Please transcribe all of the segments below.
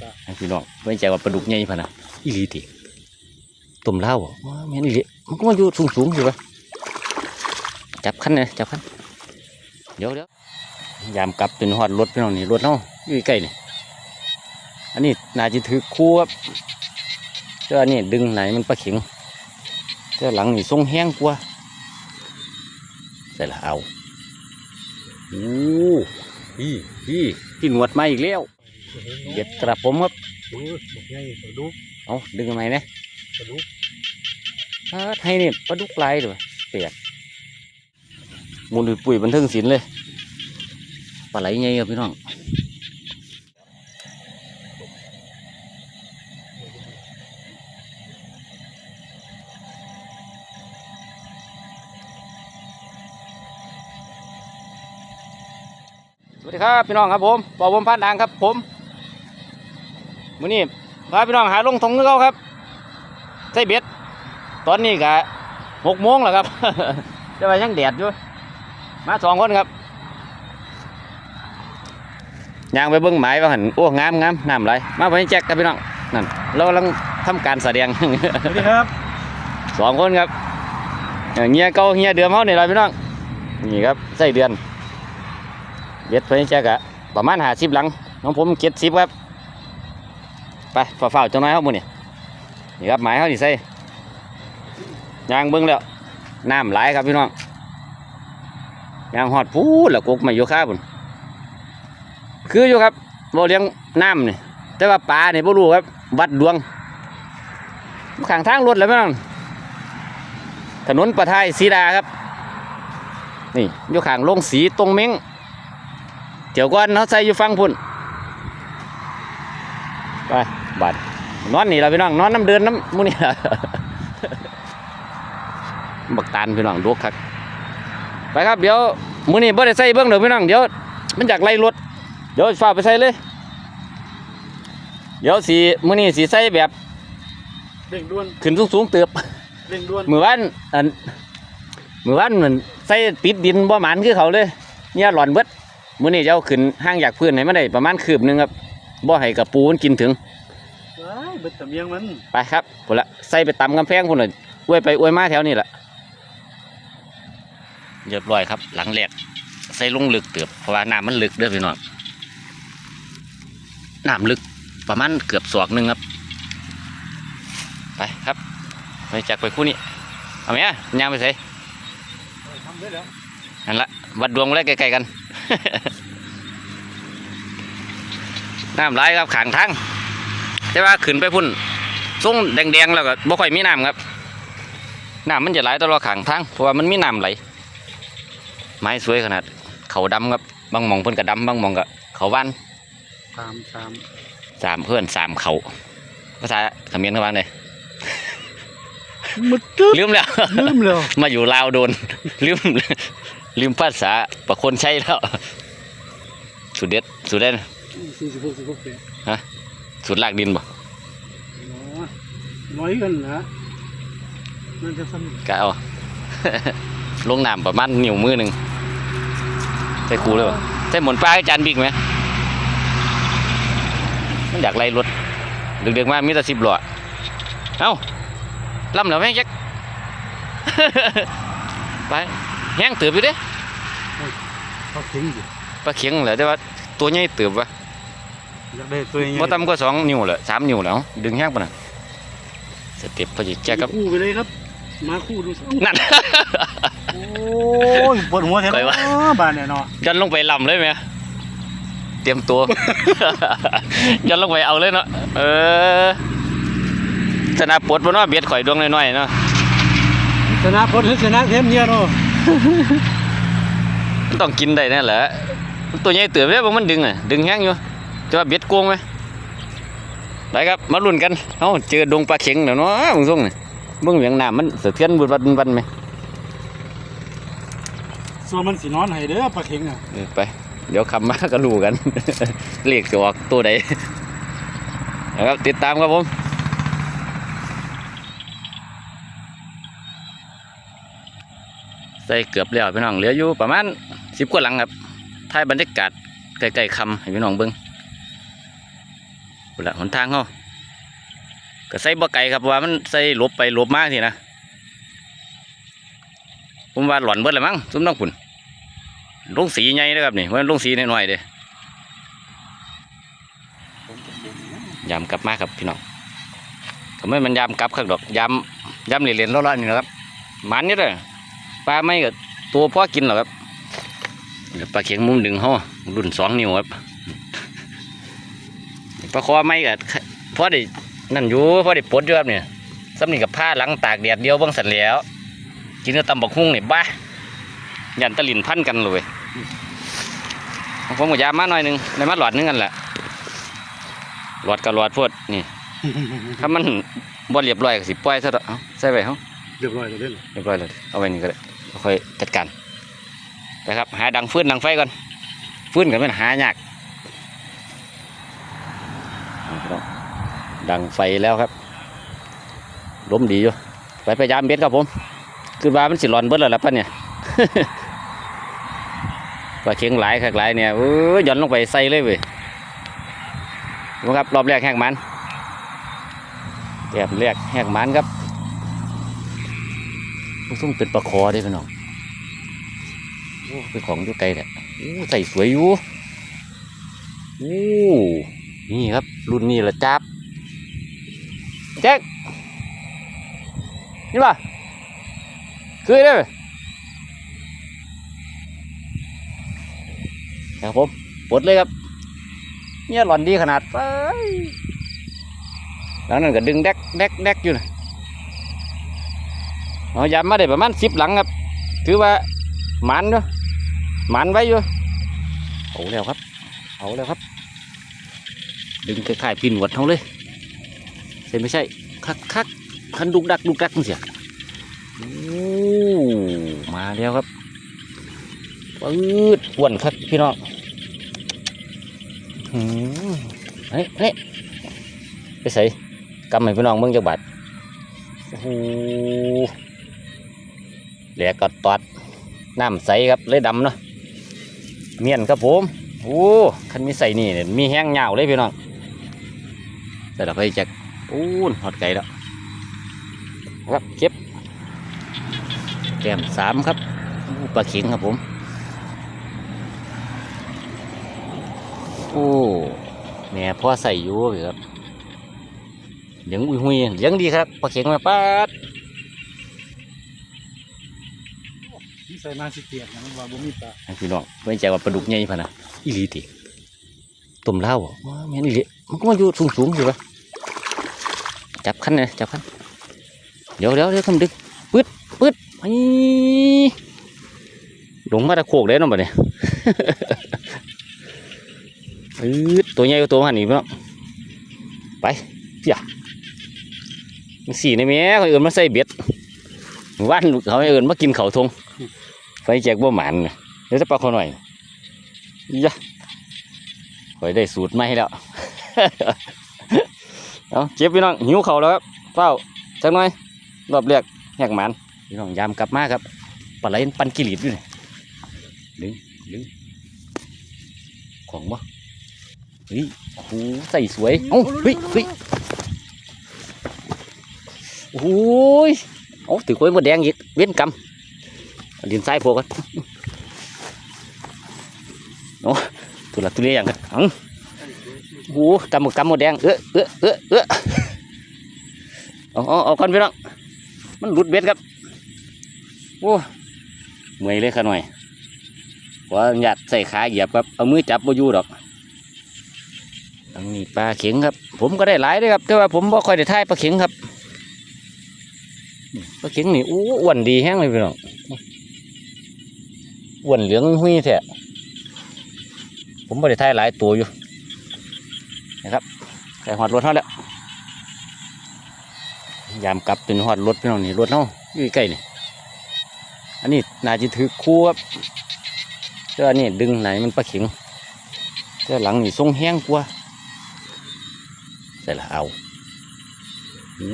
ปลาพี่น้องไว้ใจว่าปลาดุกใหญ่พะนะอีลีติตุ่มเล้าบ่ว้าแม่นอีลีมันก็มาอยู่สูงๆอยู่ปะจับคันเลยจับคันเดี๋ยวเดี๋ยวยามกลับเป็นหอดรถพี่น้องนี่รถเนาะอยู่ใกล้นี่อันนี้น่าจะถือคู่ครับเจ้าอันนี้ดึงไหนมันปลาเข็งเจ้าหลังนี่ทรงแห้งกว่าใส่ละเอาโอ้พี่พี่พี่หนวดมาอีกแล้ว เบ็ดกระผมครับดูบอกไงปลาดุกเอาดึงทำไมเนี่ยปลาดุกปลาไทยนี่ปลาดุกลายด้วยเปียกมูลปุ๋ยบันเทิงศิลป์เลยปลาไหลไงครับพี่น้องสวัสดีครับพี่น้องครับผมปอผมพันอ่างครับผม มื้อนี้พาพี่น้องหาลงทงนึกเอาครับใส่เบ็ด ตอนนี้กะหกโมงแล้วครับจะไปยังแดดอยู่มาสองคนครับย่างไปเบิ้งหมายว่าหันโอ้งามงามน้ำไหลมาไปแจ็คครับพี่น้องนั่นเรากำลังทำการแสดงสวัสดีครับสองคนครับเอ่อเงียเก่าเงียเดือมเขาเนี่ยเลยพี่น้องนี่ครับใส่เดือนเบ็ดไปแจ็คอะประมาณหาสิบหลังน้องผมเจ็ดสิบครับ ไปฝ่าๆจังน้อยครับมือนี่นี่ครับหมายเขาดิใส่ยางเบิ้งแล้วน้ำไหลครับพี่น้องยางหอดพูดแล้วกกมาอยู่าบุญคืออยู่ครับบ่เลี้ยงน้ำนี่แต่ว่าปลาเนี่ยบ่รู้ครับวัดดวงขางทางรถแล้วพี่น้องถนนประทายสีดาครับ นี่อยู่ขางโรงสีตรงเม้งเดี๋ยวก่อนเขาใส่อยู่ฟังพุ่นไป บัดนอนนี่เราพี่น้องนอนน้ำเดินน้ำหมูนี่ล่ะบักตานพี่น้องดกครับไปครับเดี๋ยวมือนี่บ่ได้ใส่เบิ้งเดี๋ยวพี่น้องเดี๋ยวมันอยากไล่รถเดี๋ยวฝากไปใส่เลย เดี๋ยวสีมือนี่สีใส่แบบเร่งด่วนขึ้นสูงๆเติบเร่งด่วนมือวานอันมือวานเหมือนใส่ปิดดินบ่หมันคือเขาเลย เนี่ยหลอนเบิดมื้อนี้จะเอาขึ้นห้างอยากพื้นให้มันได้ประมาณคืบหนึงครับบ่ให้กระปูมันกินถึง ว้ายเบ็ดตะเมียงมันไปครับพุ่นละใส่ไปตำกำแพงพุ่นเลยอวยไปอวยมาแถวนี้แหละเรียบร้อยครับ หลังแรกใส่ลงลึกเติบเพราะว่าน้ำมันลึกเด้อพี่น้องน้ำลึกประมาณเกือบศอกหนึงครับ ไปครับ ไปจากไปคู่นี้เอาไหมอะยางไปใส่ทำได้แล้วนั่นละวัดดวงไว้ใกล้ๆกัน น้ำไหลายครับขางทาง แต่ว่าขึ้นไปพุ่นส่งแดงๆแล้วก็บ่ค่อยมีน้ำครับน้ำมันจะไหลตลอดขางทางเพราะว่ามันมีน้ำไหล ไม้สวยขนาด เขาดำครับบางหมองเพิ่นก็ดำบางหมองก็เขาวันสามสามสามเพื่อนสามเขาภาษาเขมรเขาว่าไงมึดตึ๊บลืมแล้วลืมแล้วมาอยู่ลาวโดนลืมลืมภาษาประคนใช้แล้วสุดเด็ดสุดเด็ดสี่สิบหกสิบหกเปี สุดลากดินบ่น้อยกันนะมันจะซ้ำกะเอา ลงน้ำประมาณนิ้วมือหนึ่งใส่คูเลยบ่ใส่หมุนปลาให้จานบิ๊กไหมมันอยากไล่รถดึกๆมามีแต่สิบล้อเอ้าล่ำแล้วแม่งจัก ไปแห้งเติบอยู่เด้เขาทิ้งอยู่ปลาเข็งเหรอแต่ว่าตัวใหญ่เติบวะ อยากได้ตัวยังไงบ่ต่ำกว่าสองนิ้วแหละสามนิ้วแล้ว ดึงแห้งปะน่ะสเต็ปพอดีแจ๊กครับ คู่ไปเลยครับ มาคู่ดูสินั่น โอ้ยปวดหัวแท้ไปวะ เนาะบ้านเนี่ยเนาะยันลงไปลำเลยไหมเตรียมตัว ยันลงไปเอาเลยเนาะเออชนะปลดบนว่าเบียดข่อยดวงน้อยๆเนาะชนะพลหรือชนะเทมเนี่ยเนาะมันต้องกินได้แนั่นแหละตัวใหญ่เติบเลยบ่มันดึงอะดึงแห้งอยู่ จะว่าเบียดโกงไหมไปครับมาลุ้นกันเอ้าเจอดงปลาเข็งแล้วเนาะมึงส่งนี่มึงเหวียงน้ำมันสะเทือนบุดบันบันไหมส่วนมันสินอนให้เด้อปลาเข็งอะเออไป เดี๋ยวคำมาก็รู้กันเลขจะออกตัวใดนะครับติดตามครับผมใส่เกือบแล้วพี่น้องเหลืออยู่ประมาณสิบกว่าหลังครับถ่ายบรรยากาศใกล้ๆคำให้พี่น้องเบิ้ง พุ่นละหนทางเขาก็ใส่บ่ไก่ครับว่ามันใส่หลบไปหลบมากทีนะผมว่าหล่อนเบิดเลยมั้งซุ้มน้องพุ่นลงสีใหญ่เลยครับนี่ว่าลงสีน้อยๆเด้ยามกลับมาครับพี่น้องก็ไมมันยามกลับครับดอกยามยามเหรียญๆล้อๆนี่นะครับมันนี่เลยปลาไม่ก็ตัวพ่อกินหรอกครับเดี๋ยวปลาเข็งมุมดึงห่อรุ่นสองนิ้วครับ ปลาคอไม่ก็พอได้นั่นอยู่พอได้ปลดอยู่ครับเนี่ยสำนีกับผ้าหลังตากแดดเดียวเบิ่งสันแหล้วกินกับตำบักหุ่งนี่บ้ายันตะลินพันกันเลยผมก็ยามมาหน่อยหนึงในมาหลอดนึงกันแหละหลอดกับหลอดพวดนี่ถ้ามันบ่เรียบร้อยก็สิปล่อยซะเถอะเอาใส่ไว้เฮาเรียบร้อยแล้วเด้อเรียบร้อยเลยเอาไว้นี่ก็ได้แล้วค่อยจัดการนะครับหาดังฟืนดังไฟก่อนฟืนกันมันหายากเอาพี่น้อง ดังไฟแล้วครับล้มดีอยู่ไปพยายามเบ็ดครับผม คือว่ามันสิร้อนเบิดแล้วล่ะปะเนี่ยปลาเค็งหลายคักหลายเนี่ยเออย่อนลงไปใส่เลยเว้ยดูครับรอบแรกแหกมันแอบแรกแหกมันครับต้องเป็นปลาคอได้พี่น้องโอ้เป็นของอยู่ไกลแหละโอ้ใส่สวยอยู่ โอ้ นี่ครับ รุ่นนี้ละจับแจ็คนี่ป่ะคือได้ไหมครับผมปลดเลยครับ เนี่ยหล่อนดีขนาดไปแล้วนั่นก็ดึงแดกแดกแดกอยู่นะเอายำมาได้ประมาณสิบหลังครับ ถือว่าหมันอยู่หมันไว้อยู่เอาแล้วครับ เอาแล้วครับ ดึงคล้ายๆปีนหวดเขาเลยใช่ไม่ใช่คักคักคันดุกดักดุกดักเสียโอ้มาแล้วครับปืดอ้วนครับพี่น้องหืมเฮ้ยเฮ้ยไปใส่กำให้พี่น้องเบิ่งจักบาทโอ้โหแหลกก็ตอดน้ำใสครับเลยดำเนาะเมียนครับผมโอ้คันมีใส่นี่เนี่ยมีแห้งเหงาเลยพี่น้อง แต่เราไปจากอู้นหอดไก่แล้วครับเก็บแก้มสามครับปลาเข็งครับผม โอ้แม่พ่อใส่อยู่ครับเลี้ยงอุ้ยหุยเลี้ยงดีครับปลาเข็งมาปัดใส่มาสิเตียกนะว่าบ่มีปลาพี่น้องไม่ใจว่าปลาดุกใหญ่พะนะอีหลีติต้มเหล้าบ่ว้าแม่นอีหลีมันก็มาอยู่สูงๆอยู่ปะ จับคันเลยจับคันเดี๋ยวเดี๋ยวเดี๋ยวคำดึกปึ๊ดปึ๊ดไปลงมาตะโขกเลยเนาะบัดนี้ปึ๊ดตัวใหญ่กว่าตัวหันนี่พี่น้องไปเพี่ยมันสี่ในแม่เขาเอื่นมาใส่เบ็ดว่านเขาให้เอื่นมากินเขาทงไฟแจกบ่หมันเดี๋ยวจะปลาเขาหน่อยยะข่อยได้สูตรใหม่แล้ว เอาเก็บพี่น้องหิวเขาแล้วครับเฝ้าจักหน่อยรอบเรียกแหกหมันพี่น้องยามกลับมาครับปลาไหลปันกิริตอยู่นี่ดึงดึงของบ่เฮ้ยโอ้โหใส่สวยเอ้าเฮ้ยเฮ้ยโอ้ยเอ้าถือก้วยหมดแดงอีกเว้นกำดินทรายโผล่กันโอ้ตุลักตุเลอย่างกันอัง โอ้กำหมดกำหมดแดงเออเออเออเออเอาเอาเอาก่อนพี่น้องมันหลุดเบ็ดครับโอ้เมื่อยเลยขาหน่อยว่าหยัดใส่ขาเหยียบครับเอามือจับบ่อยู่ดอกอันนี้ปลาเข็งครับ ผมก็ได้หลายเลยครับแต่ว่าผมบ่ค่อยได้ทายปลาเข็งครับปลาเข็งนี่อู้อ้วนดีแห้งเลยพี่น้องอ้วนเหลืองหุ้ยแท้ผมไม่ได้ถ่ายหลายตัวอยู่ นะครับใส่หอดรถเท่าแล้วยามกลับเป็นหอดรถพี่น้องนี่รถเท่าอยู่ใกล้นี่อันนี้นาจะถือคู่ครับเจ้านี่ดึงไหนมันปลาเข็งเจ้าหลังนี่ทรงแห้งกว่าใส่ละเอาโอ้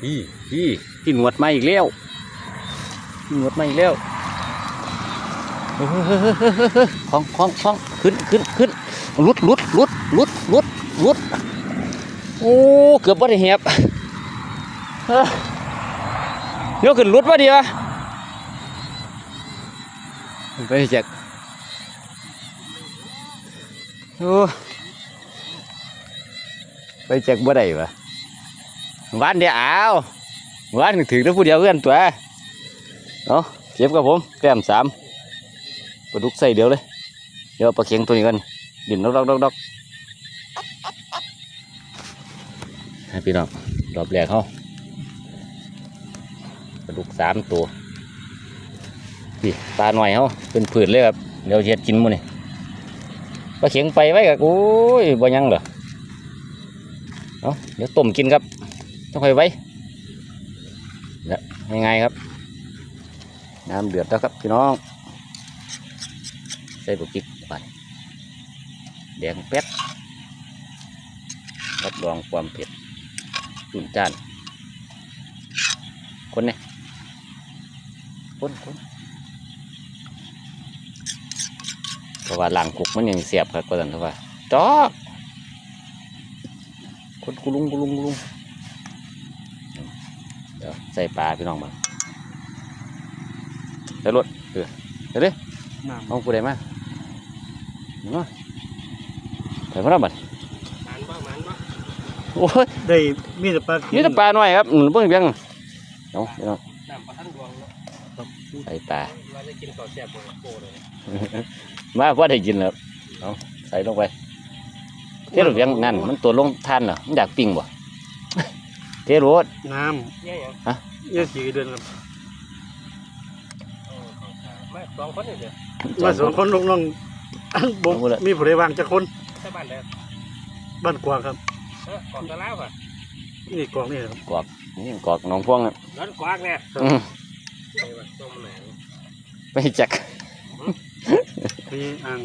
พี่พี่พี่หนวดมาอีกแล้วพี่หนวดมาอีกแล้วเฮ้ยของของของขึ้นขึ้นขึ้น ลุดลุดลุดลุดลุดรุดโอ้เกือบบ่ได้เหียบเอ้อเดี๋ยวขึ้นรุดว่าดีวะไปแจกโอ้ไปแจกบ่ได้วะวานเดียวอ้าวหวานถือได้ผู้เดียวเพื่อนตัวเอาะเก็บกับผมแต้มสามปลาดุกใส่เดียวเลย เดี๋ยวปลาเข็งตัวนี้กัน ดินดอกดอกดอกดอกให้พี่น้องรอบแรกเขาปลาดุกสามตัวพี่ปลาหน่อยเขาเป็นผืนเลยครับเดี๋ยวเฮ็ดกินมื้นี่ปลาเข็งไปไว้กับโอ้ยบ่ยังเหรอเอาเดี๋ยวต้มกินครับ ต้องคอยไว้เนี่ยง่ายๆครับ น้ำเดือดแล้วครับพี่น้อง ใส่บุกพริก ดงเป็ดรับรองความเผ็ดจุนจานคนเนี่ยคนคนเพราะว่าหลังกุกมันยังเสียบครับก็ตันทว่าจอกคนกุลุงกุลุงกุลุงเดี๋ยวใส่ปลาพี่น้องมาเดี๋ยวรถเออเดี๋ยวดิน้ำเอาผู้ใดมาเนาะ ไปมาแล้วบัดมันบ้างมันบ้างโอ้ยได้มีแต่ปลานี่แต่ปลาหน่อยครับอืมเบิ่งเพียงเอาพี่น้องน้ำประทันดวงเนาะใส่ปลาว่าจะกินข้าวแซ่บโบเลยมาพอได้กินแล้วเอาใส่ลงไปเทรถเพียงนั่นมันตัวลงทานเหรอมันอยากปิ้งบ่เทรถน้เยี่ยยังำเยี่ยสี่เดือนครับไม่สองคนนี่เดียวมาสองคนลงน้องบ่มีผู้ใดวางจักคน ใช่บ้านเดียวบ้านกวางครับเออก่อนจะเล่าค่ะนี่กวางนี่ครับกอกนี่กอกหน้องพวงน่ะร้อนกว้างเนี่ยอืมไปวัดต้มแหนงไปจักพี่อ่าง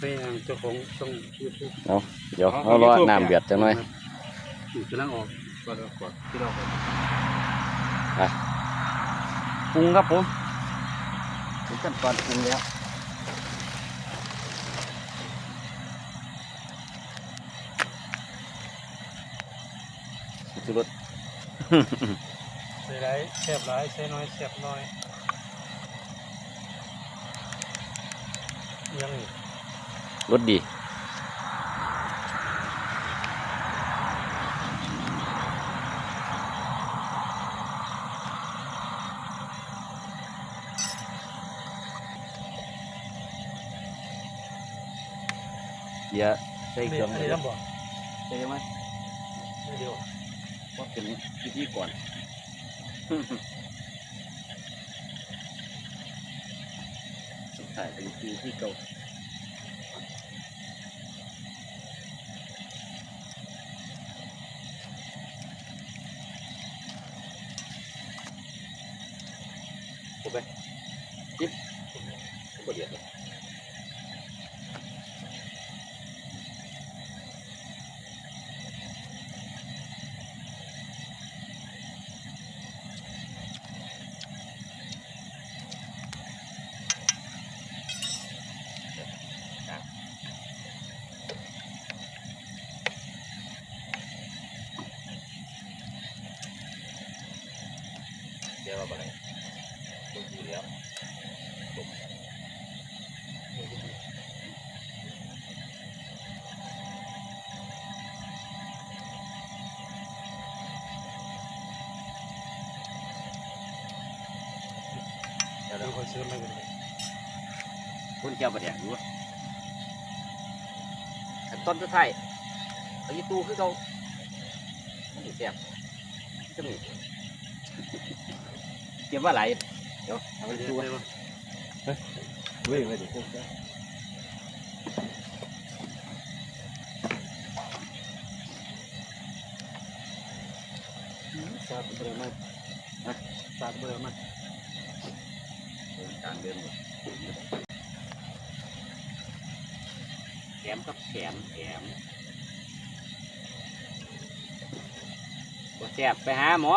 พี่อ่างเจ้าของช่องยูทูบเดี๋ยวเอารอน้ำเดือดจังหน่อยกำลังออกก่อนก่อนที่เราปรุงครับผมถึงขั้นตอนปรุงแล้ว สุรส ใส่ไรแซ่บไรใส่น้อยแซ่บน้อยยังอีกรสดีเดี๋ยวใส่เครื่องอันเลนี้ยน้ำบ่ใส่ไหมเดียวก็ เป็นพิธีก่อนสุดท้ายเป็นพิธีเก่าโอเคจิ๊บก็เดียวเลย เดี๋ยวเราไปดูดีแล้วเดี๋ ยวเดี๋เรายวคนซื้อไม่กันเลยคุณเจ้าประเดี๋ยวดูขั้นต้นสุดท้ายเอาอีตู้คือเขามันสิแซ่บจะมีเก็บว่าไหลายเดี๋ยวเอาไปดูได้ปะเว้ยเว้ยเดี๋ยวพวกจะสาดเบอร์มากนะสาดเบอร์มาก การเดินหมดแขมกับแขมแขม บ่แซ่บไปหาหมอ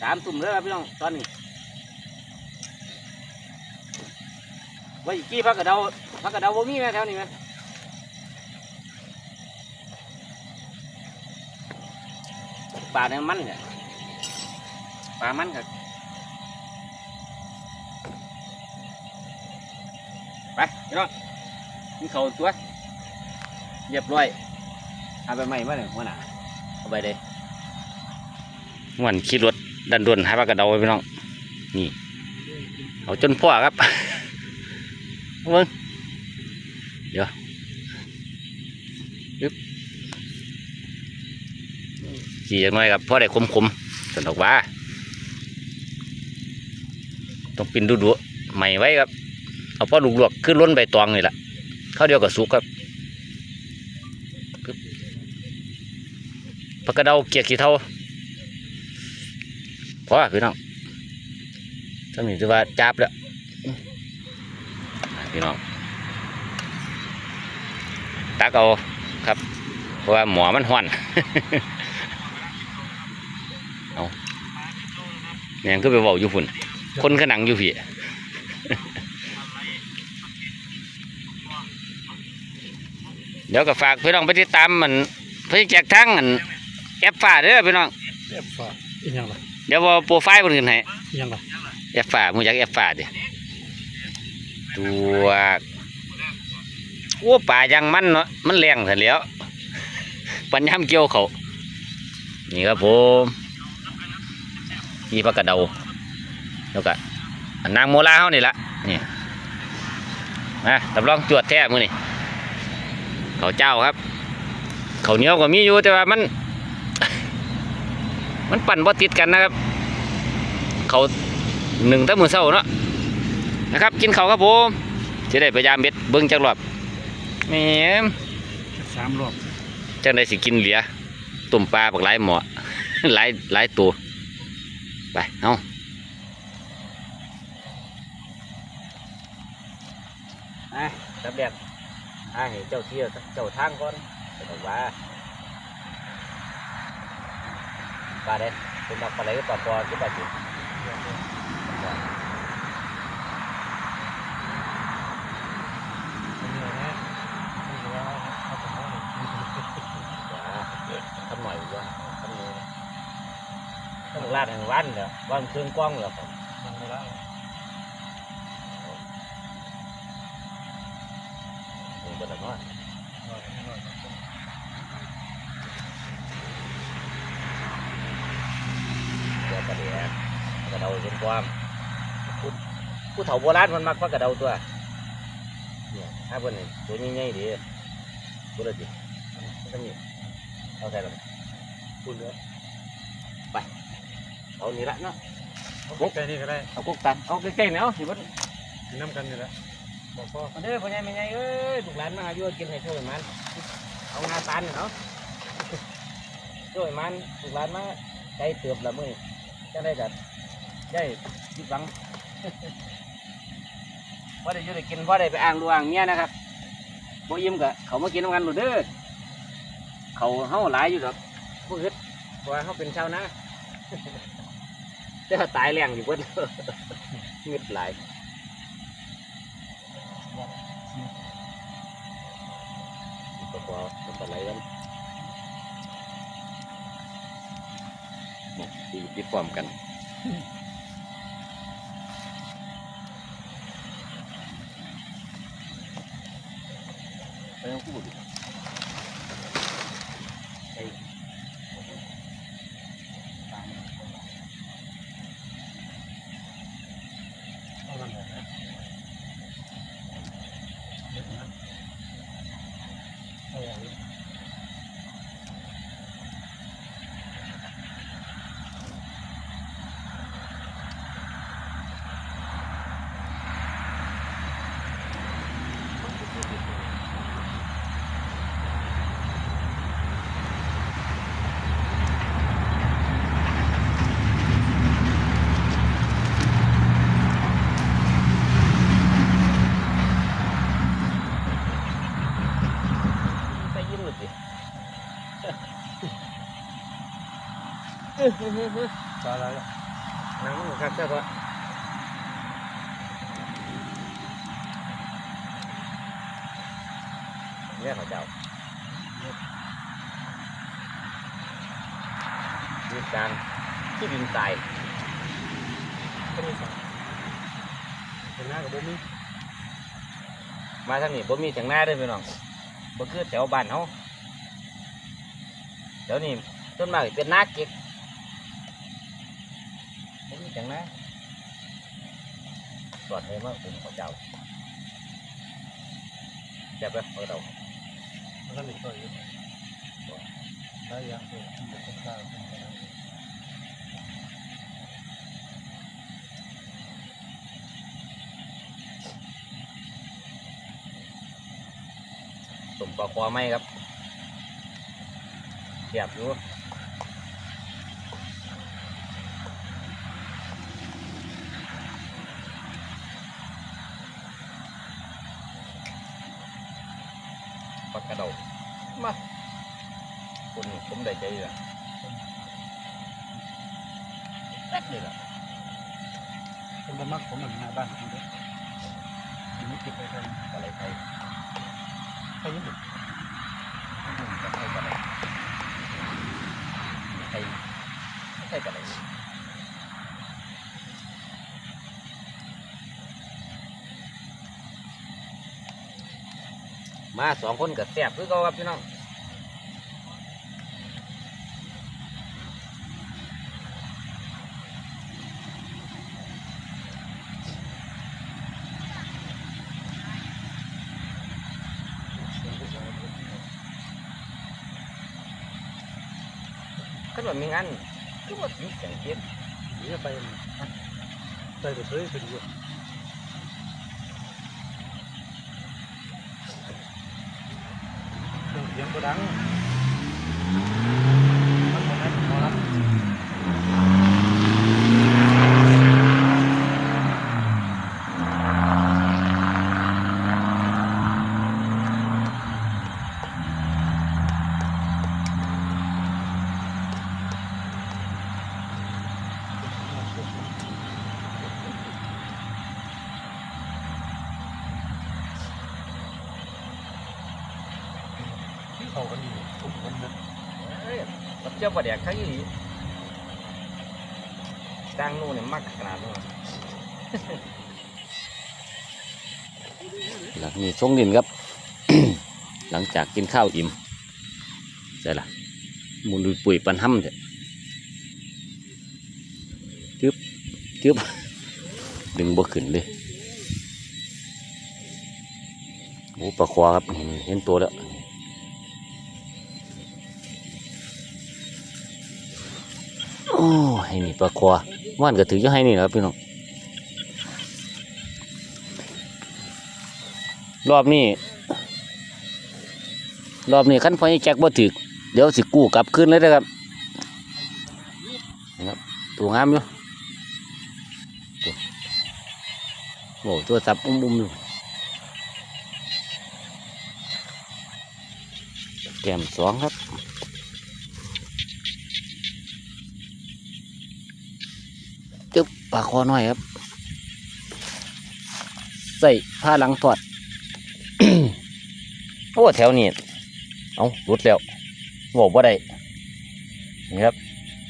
สามตุ่มเลยครับพี่น้องตอนนี้ว่าอีกี้พักกระเดาพักกระเดาบ่มีแม่แถวนี้แม่ปลาเนี่ยมันเนี่ยปลามันครับไปพี่น้องมีเขาตัวเรียบร้อย เอาไปใหม่มาเลยหัวหน้าเอาไปเลยม่วันขี่รถดันดวนหาปลากระเดาไว้พี่น้อง นี่ เอาจนพ่อครับ เบิ่งเดี๋ยวยึบขี่จักหน่อยครับพ่อได้คมคมสนุกว่า ต้องปินดูดูใหม่ไว้ครับ เอาพ่อลูกลวกขึ้นล้นใบตองนี่แหละเข้าวเดียวกับสุกครับ ผักกระเดาเกียกขี้เท่าพอพี่น้องทำนี่ถือว่าจับแล้วพี่น้องตักเอาครับ เพราะว่าหมอมันห้อนเอาเนี่ยก็ไปเว้าอยู่ฝุ่นคนขนังอยู่พี่เดี๋ยวก็ฝากพี่น้องไปติดตามมันเพี่แจกทั้งอัน แอปฟ้าเด้อพี่น้องเอฟฟ้าอีหยังล่ะเดี๋ยวว่าโปรไฟล์คนอื่นให้อีหยังล่ะแอปฟ้ามูจักแอปฟ้าดิตัวโอ้ป่ายังมันเนาะมันแรงเสร็จแล้วปัญญามเกี่ยวเขานี่ครับผมมีปลากระเดาแล้วก็อันนางโมลาเขานี่ละนี่นะตับรองจวดแท้มือนี่เขาวเจ้าครับ เขาวเหนียวก็มีอยู่แต่ว่ามัน มันปั่นบ่ติดกันนะครับ เขาหนึ่งตั้งมือเศร้าเนาะนะครับ กินเขาวครับผมจะได้พยายามเบ็ดเบิ้งจักรอบแหมสามรอบจังได้สิกินเหลียตุ่มปลาปักหลายหมอหลายหลายตัว ไป เอาไอ้ตับแดดไอ้เจ้าเที่ยวเจ้าทางก่อนไปบอกว่า ปลาเด้เป็นดอกปลาไหลก็ปลาปอก็ปลาจิทำหน่อยว่าทำนี้ทำลาดแห่งวันเหรอวันเครื่องกล้องเหรอครับถึงเป็นแบบนั้น เดี๋ยวกระเดียกระเดาเป็นความผู้ผู้เฒ่าโบราณมันมักว่ากระเดาตัวเนี่ยถ้าเป็นนี่ตัวใหญ่ๆดีตัวละดิต้องนี่เอาใส่ลงคุณเลยไปเอานี่ละเนาะกุ๊กไปนี่ก็ได้เอากุ๊กตันเอาใกล้ๆเนาะสิวัดกินน้ำกันนี่แหละบอกพ่อมาเด้อพ่อใหญ่แม่ใหญ่เอ้ยลูกหลานมาหาอยู่กินให้ช่วยมันเอางาตันเนาะช่วยมันลูกหลานมาใจเติบละมือ จะได้จัดได้คิดหวังพอได้อยู่ได้กินพอได้ไปอ่างดูอ่างเมียนะครับบ่ยิ้มกะเขามากินน้ำกันหมดเด้อเขาเฮาหลายอยู่ดอกพวกฮ็ดเพราะว่าเขาเป็นชาวนาแต่ตายแรงอยู่เพิ่นเงึดหลายก็พอก็ปลาไหลกัน ดีดีฟอร์มกันไปเอาคู่ดิไปตาม เอาลำแบบนะเอาอย่างนี้ ไปยิ้มหน่อยสิ ปลาอะไรน้ำมันครับใช่ปะม่เขาเจ้ามีการที่ดินทรายก็มีสองเป็นหน้ากับบ่มีมาทางนี้บ่มีทางหน้าด้อพี่น้องบ่คือแถวบ้านเฮาเดี๋ยวนี้ต้นมากเป็นหน้าเก็ก บ่มีทางหน้าสอดเลยมาเป็นเขาเจ้าจับไปเอาเรามันก็มีช่วยอยู่ได้ยังเออเป็นข้าวเป็นข้าวสมปลาคอไหมครับเสียบอยู่ปลากระเดามาคุณผมได้ใจละแป๊กเลยล่ะ เป็นบะมักผมเหมือนหน้าบ้านผมเลยอยู่ไม่ติดไปกันอะไรไทยใครยังติดอืมกับไทยกับอะไรไทยไทยกับอะไรมาสองคนกับแซ่บคือเขาครับพี่น้อง ก็แบบมีงานก็ว่ามีเสียงเทียน หนีไปไปไปเฉยไปดูเครื่องเสียงก็ดังมันหมดแล้วพอแล้ว ที่เขากันอยู่ผมผมนะ เอ้ยกับเจ้าประเดี๋ยวเขาอีหลีดังนู่นเนี่ยมักขนาดนู้นหลังนี้ชงดินครับ หลังจากกินข้าวอิ่มใช่ละมูลปุ๋ยปันห้ำเถอะจึ๊บจึ๊บดึงบ่ขึ้นเลยโอ้ปลาควาครับเห็นตัวแล้ว ให้นี่ปลาควาว่านก็ถือจะให้นี่แหล้วพี่น้องรอบนี้รอบนี้ขั้นพอแจ็คบ่ถึกเดี๋ยวสิกู้กลับคืนเลยนะครับนะครับตัวงามอยู่โอ้ตัวสับอุ้มๆอยู่แก้มสองครับ ลาคอน้อยครับ ใส่ผ้าหลังถอดโอ้แถวนี้เอาหลุดแล้วบอกว่าได้นี่ครับ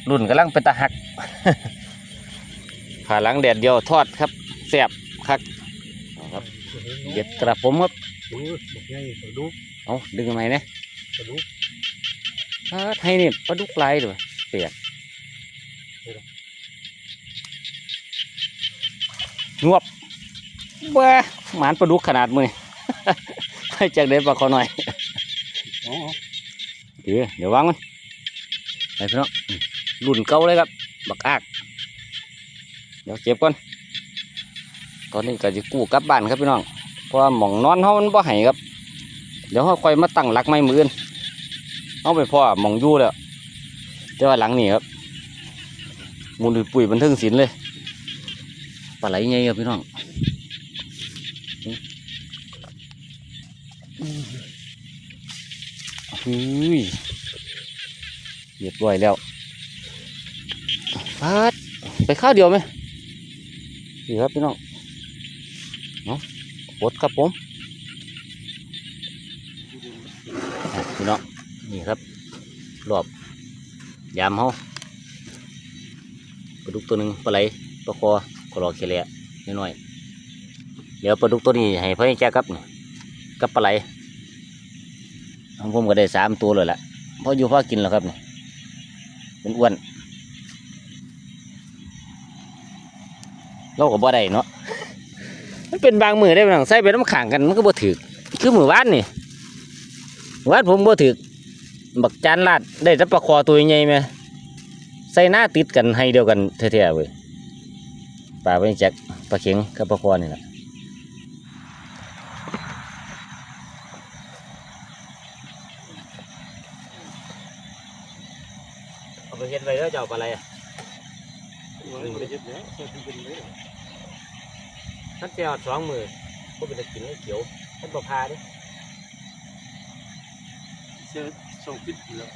รุ่นกำลังเป็นตาหักผ้าหลังแดดเดียวทอดครับแสบคักครับเด็ดกระผมครับดูบอกไงไปดูเอาดึงทำไมเนี่ยไปดูปลาไทยนี่ปลาดุกลายด้วยเปียกงวบ บ้าหมานปลาดุกขนาดมือให้จากเด็ดปลาคอหน่อยเดี๋ยวเดี๋ยววางมันไปพี่น้องรุ่นเก่าเลยครับ บักอากเดี๋ยวเก็บก่อน ตอนนี้ก็จะกู้กลับบ้านครับพี่น้อง เพราะหมองนอนเขามันบ่ให้ครับ เดี๋ยวเขาคอยมาตั้งหลักไม้มือื่นเอาไปพ่อหมองยู่แล้วแต่ว่าหลังนี้ครับมูลปุ๋ยบันเทิงศิลป์เลยปลาไหลไงครับพี่น้อง อุ้ยเรียบร้อยแล้วพัดไปข้าวเดียวไหมนี่ครับพี่น้องเนาะปดครับผมพี่น้องนี่ครับรอบยามเฮาปลาดุกตัวหนึ่งปลาไหลปลาคอกระรอกเคลียน้อยๆเดี๋ยวปลาดุกตัวนี้ให้พ่อแจ้กับนี่ กับปลาไหลของผมก็ได้สามตัวเลยแหละเพออยู่พอกินแล้วครับนี่เป็นอ้วนเราก็บ่ได้เนาะมันเป็นบางมือได้บางใส่ไปน้ำขังกันมันก็บ่ถือคือมือวานนี่วานผมบ่ถือบักจานลาดได้แต่ปลาคอตัวใหญ่ไหมใส่หน้าติดกันให้เดียวกันแท้ๆเว้ยปลาเป็นแจ็คปลาเข็งกับปลาคอนี่แหละเอาไปเฮ็ดไว้ แล้วจะเอาปลาอะไรอะมันไม่ได้ยึดแล้วเคยเป็นเลยท่านเจียวสองมือก็เป็นตะกินเขียวท่านปลาพาดิเชื่อส่งพิษแล้ว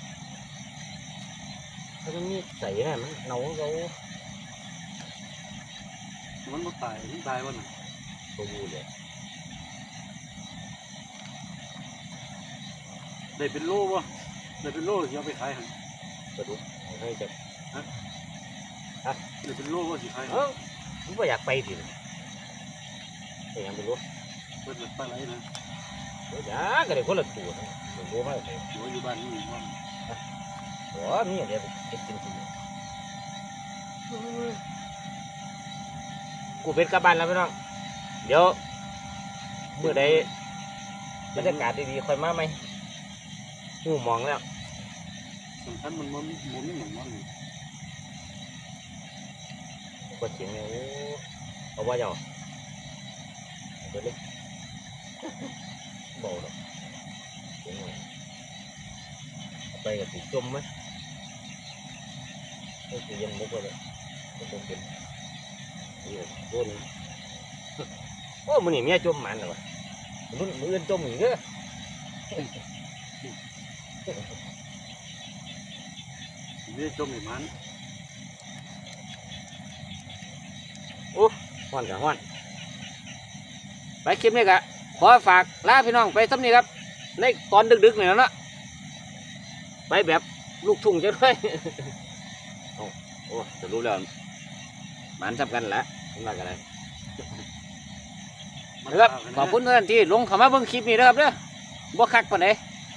ถ้ามันมีใส่น่ะมันเน่าเรามันไม่ตายมันตายวันตัวบูเลยได้เป็นโลวะได้เป็นโลที่เอาไปขายหันกระดูก ให้จะได้เป็นโลวะที่ขายเอ้าผมก็อยากไปสิแต่ยังไม่รู้เป็นปลาไหลนะเดี๋ยวจ้าก็ได้คนละตัวนะผมรู้ว่าอยู่อยู่บ้านนี่ว่าโอ้มีอะไรเก็บกินกินกูเป็นกลับบ้านแล้วพี่น้องเดี๋ยวเมื่อใดบรรยากาศดีๆค่อยมาไหมหูมองแล้ว สำคัญมันมันมันไม่เหมือนมันก็เสียงเนี่ยโอ้เอาว่าเจ้าเดี๋ยวเลยเบาดอกเสียงห น่อยเอาไปกับสีจมไหมไม่สียังมุกเลยก็คงเป็นนี่โดนโอ้มันนี่เมียจมมันเหรอวะมันมืออื่นจมอีกเด้อนี่จมอีมันห้อนกับห้อน ไปคลิปนี้กะขอฝากลาพี่น้องไปสักนี้ครับ ในตอนดึกๆนี่แหล้วเนาะไปแบบลูกทุ่งจะด้วยโอ้โอ้จะรู้แล้วมันสับกันแหละผมว่ากันเลยนะครับขอบคุณทุกท่านที่ลงเข้ามาเบิ่งคลิปนี้นะครับเด้อบ่คักปานใด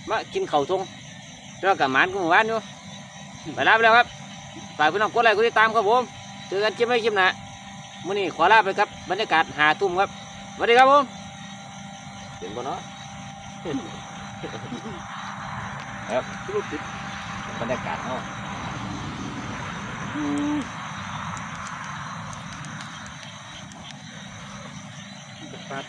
มากินข้าวทงแล้วกับหมานกูหมู่บ้านอยู่ ไปลาไปแล้วครับฝากพี่น้องกดไลค์กดติดตามครับผมเจอกันคลิปไม่คลิปหน้ามื้อนี้ขอลาไปครับบรรยากาศหาทุ่มครับสวัสดีครับผมเห็นบ่เนาะครับลูกติดบรรยากาศเนาะปลา